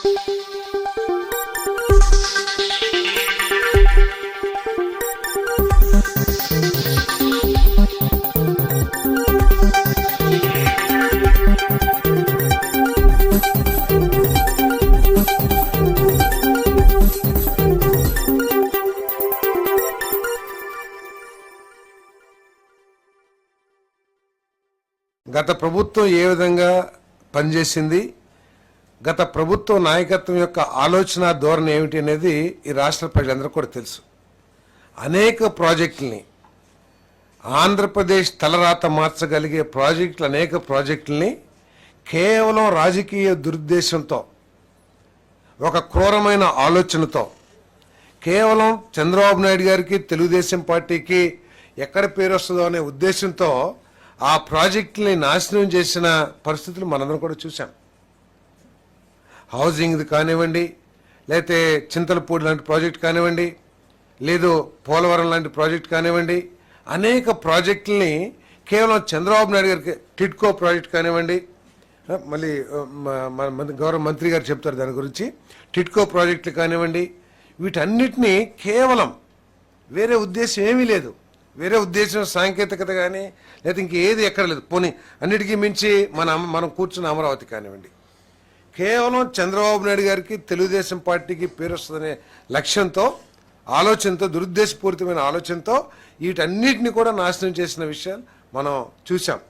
గత ప్రభుత్వం ఏ విధంగా పనిచేసింది? గత ప్రభుత్వ నాయకత్వం యొక్క ఆలోచన ధోరణి ఏమిటి అనేది ఈ రాష్ట్ర ప్రజలందరూ కూడా తెలుసు. అనేక ప్రాజెక్టుల్ని ఆంధ్రప్రదేశ్ తలరాత మార్చగలిగే ప్రాజెక్టులు అనేక ప్రాజెక్టుల్ని కేవలం రాజకీయ దురుద్దేశంతో ఒక క్రూరమైన ఆలోచనతో కేవలం చంద్రబాబు నాయుడు గారికి తెలుగుదేశం పార్టీకి ఎక్కడ పేరు వస్తుందో అనే ఉద్దేశంతో ఆ ప్రాజెక్టుని నాశనం చేసిన పరిస్థితులు మనందరం కూడా చూసాం హౌసింగ్ది కానివ్వండి లేతే చింతలపూడి లాంటి ప్రాజెక్ట్ కానివ్వండి లేదు పోలవరం లాంటి ప్రాజెక్ట్ కానివ్వండి అనేక ప్రాజెక్టుల్ని కేవలం చంద్రబాబు నాయుడు గారికి టిడ్కో ప్రాజెక్ట్ కానివ్వండి మళ్ళీ మన గౌరవ మంత్రి గారు చెప్తారు దాని గురించి టిట్కో ప్రాజెక్టులు కానివ్వండి వీటన్నిటినీ కేవలం వేరే ఉద్దేశం ఏమీ లేదు. వేరే ఉద్దేశం సాంకేతికత కానీ లేదా ఇంకేది ఎక్కడ లేదు. పోనీ అన్నిటికీ మించి మన మనం కూర్చున్న అమరావతి కానివ్వండి. కేవలం చంద్రబాబు నాయుడు గారికి తెలుగుదేశం పార్టీకి పేరు వస్తుందనే లక్ష్యంతో ఆలోచనతో దురుద్దేశపూరితమైన ఆలోచనతో వీటన్నిటిని కూడా నాశనం చేసిన విషయాలు మనం చూసాం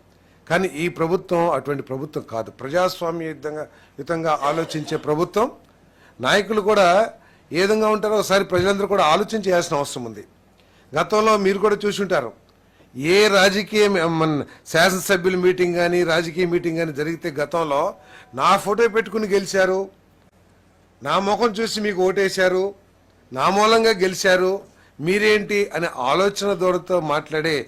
కానీ ఈ ప్రభుత్వం అటువంటి ప్రభుత్వం కాదు. ప్రజాస్వామ్యయుతంగా యుతంగా ఆలోచించే ప్రభుత్వం. నాయకులు కూడా ఏ విధంగా ఉంటారో ఒకసారి ప్రజలందరూ కూడా ఆలోచన చేయాల్సిన అవసరం ఉంది. గతంలో మీరు కూడా చూసి ఉంటారు ఏ రాజకీయ మన శాసనసభ్యుల మీటింగ్ కానీ రాజకీయ మీటింగ్ కానీ జరిగితే గతంలో నా ఫోటో పెట్టుకుని గెలిచారు. నా ముఖం చూసి మీకు ఓటేశారు. నా మూలంగా గెలిచారు. మీరేంటి అనే ఆలోచన దూరంతో మాట్లాడే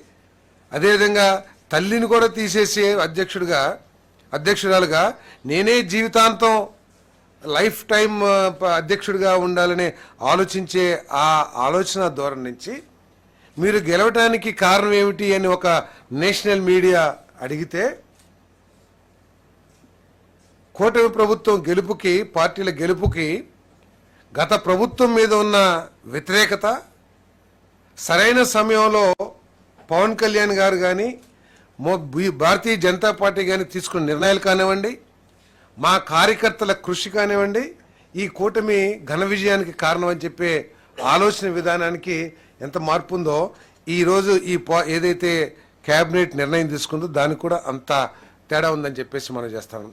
అదేవిధంగా తల్లిని కూడా తీసేసే అధ్యక్షుడిగా అధ్యక్షురాలుగా నేనే జీవితాంతం లైఫ్ టైం అధ్యక్షుడిగా ఉండాలని ఆలోచించే ఆ ఆలోచన ధోరణి నుంచి మీరు గెలవటానికి కారణం ఏమిటి అని ఒక నేషనల్ మీడియా అడిగితే కూటమి ప్రభుత్వం గెలుపుకి పార్టీల గెలుపుకి గత ప్రభుత్వం మీద ఉన్న వ్యతిరేకత సరైన సమయంలో పవన్ కళ్యాణ్ గారు కానీ భారతీయ జనతా పార్టీ కానీ తీసుకున్న నిర్ణయాలు కానివ్వండి మా కార్యకర్తల కృషి కానివ్వండి ఈ కూటమి ఘన విజయానికి కారణం అని చెప్పే ఆలోచన విధానానికి ఎంత మార్పు ఉందో ఈరోజు ఈ పా- ఏదైతే క్యాబినెట్ నిర్ణయం తీసుకుందో దానికి కూడా అంత తేడా ఉందని చెప్పేసి మనం చేస్తాం.